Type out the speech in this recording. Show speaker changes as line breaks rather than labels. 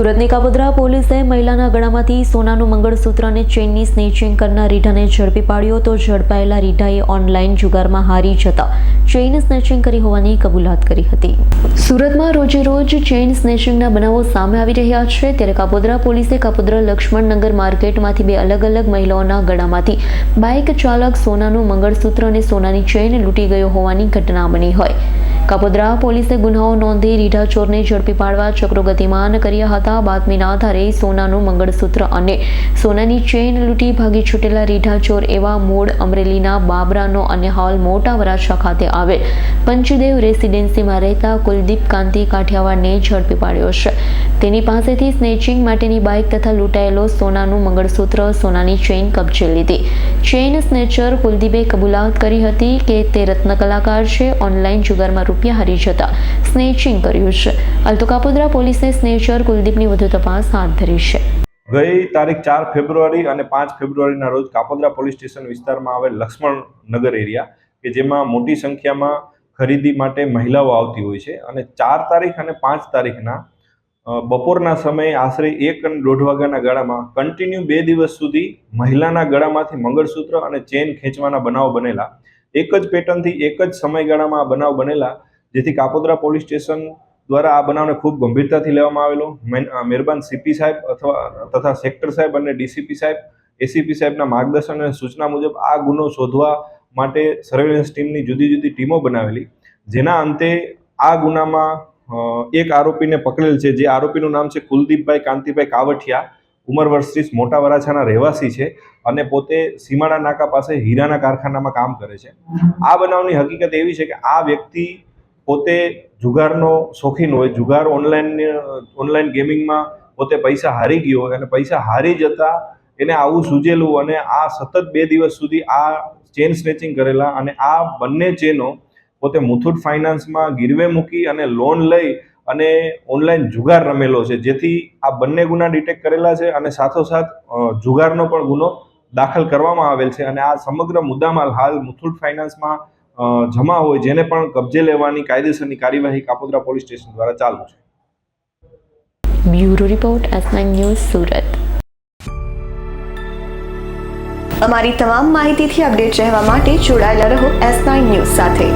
સુરતની કાપોદ્રા પોલીસે મહિલાના ગળામાંથી સોનાનું મંગળસૂત્ર અને ચેનની સ્નેચિંગ કરનાર રીઢાને ઝડપી પાડ્યો તો ઝડપાયેલા રીઢાએ ઓનલાઈન જુગારમાં હારી જતા ચેઇન સ્નેચિંગ કરી હોવાની કબૂલાત કરી હતી. સુરતમાં રોજે રોજ ચેઇન સ્નેચિંગના બનાવો સામે આવી રહ્યા છે. ત્યારે કાપોદ્રા પોલીસે કાપોદ્રા લક્ષ્મણનગર માર્કેટમાંથી બે અલગ અલગ મહિલાઓના ગળામાંથી બાઇક ચાલક સોનાનું મંગળસૂત્ર અને સોનાની ચેઇન લૂંટી ગયો હોવાની ઘટના બની હોય. કાપોદ્રા પોલીસે ગુનાઓ નોંધી રીઢા ચોરને ઝડપી પાડવા ચક્રો ગતિમાન કર્યા હતા. બાતમીના આધારે સોનાનું મંગળસૂત્ર અને સોનાની ચેઇન લૂંટી ભાગી છૂટેલા રીઢા ચોર એવા મૂળ અમરેલીના બાબરાનો અને હાલ મોટા વરાછા ખાતે આવેલ પંચદેવ રેસિડેન્સીમાં રહેતા કુલદીપ કાંતિ કાઠિયાવાડને ઝડપી પાડ્યો છે. તેની પાસેથી સ્નેચિંગ માટેની બાઇક તથા લૂંટાયેલો સોનાનું મંગળસૂત્ર, સોનાની ચેઇન કબજે લીધી. ચેઇન સ્નેચર કુલદીપે કબૂલાત કરી હતી કે તે રત્ન કલાકાર છે, ઓનલાઈન જુગારમાં રૂપિયા હારી જતા સ્નેચિંગ કર્યું છે. હાલ તો કાપોદ્રા પોલીસે સ્નેચર કુલદીપની વધુ તપાસ હાથ ધરી છે.
ગઈ તારીખ ચાર ફેબ્રુઆરી અને પાંચ ફેબ્રુઆરીના રોજ કાપોદ્રા પોલીસ સ્ટેશન વિસ્તારમાં આવેલ લક્ષ્મણ નગર એરિયા, કે જેમાં મોટી સંખ્યામાં ખરીદી માટે મહિલાઓ આવતી હોય છે અને ચાર તારીખ અને પાંચ તારીખના બપોરના સમયે આશરે એક અને દોઢ વાગ્યાના ગાળામાં કન્ટિન્યુ બે દિવસ સુધી મહિલાના ગળામાંથી મંગળસૂત્ર અને ચેન ખેંચવાના બનાવ બનેલા. એક જ પેટર્નથી એક જ સમયગાળામાં આ બનાવ બનેલા, જેથી કાપોદ્રા પોલીસ સ્ટેશન દ્વારા આ બનાવને ખૂબ ગંભીરતાથી લેવામાં આવેલો. મહેરબાન સીપી સાહેબ અથવા, તથા સેક્ટર સાહેબ અને ડીસીપી સાહેબ, એસીપી સાહેબના માર્ગદર્શન અને સૂચના મુજબ આ ગુનો શોધવા માટે સર્વેલન્સ ટીમની જુદી જુદી ટીમો બનાવેલી. જેના અંતે આ ગુનામાં એક આરોપીને પકડેલ છે. જે આરોપીનું નામ છે કુલદીપભાઈ કાંતિભાઈ કાવઠિયા. ઉંમર વર્ષ ત્રીસ. મોટા વરાછાના રહેવાસી છે અને પોતે સીમાડા નાકા પાસે હીરાના કારખાનામાં કામ કરે છે. આ બનાવની હકીકત એવી છે કે આ વ્યક્તિ પોતે જુગારનો શોખીન હોય. જુગાર ઓનલાઈન ઓનલાઈન ગેમિંગમાં પોતે પૈસા હારી ગયો અને પૈસા હારી જતા એને આવું સૂજેલું અને આ સતત બે દિવસ સુધી આ ચેન સ્નેચિંગ કરેલા અને આ બંને ચેનો પોતે મુથુટ ફાઇનાન્સમાં ગીરવે મૂકી અને લોન લઈ અને ઓનલાઈન જુગાર રમેલો છે. જેથી આ બંને ગુના ડિટેક્ટ કરેલા છે અને સાથોસાથ જુગારનો પણ ગુનો દાખલ કરવામાં આવેલ છે અને આ સમગ્ર મુદ્દામાલ હાલ મુથુટ ફાઇનાન્સમાં જમા હોય જેને પણ કબજે લેવાની કાયદેસરની કાર્યવાહી કાપોદ્રા પોલીસ સ્ટેશન દ્વારા ચાલુ છે.
Bureau report S news Surat.
અમારી તમામ માહિતીથી અપડેટ રહેવા માટે જોડાયેલા રહો એસ નાઇન ન્યૂઝ સાથે.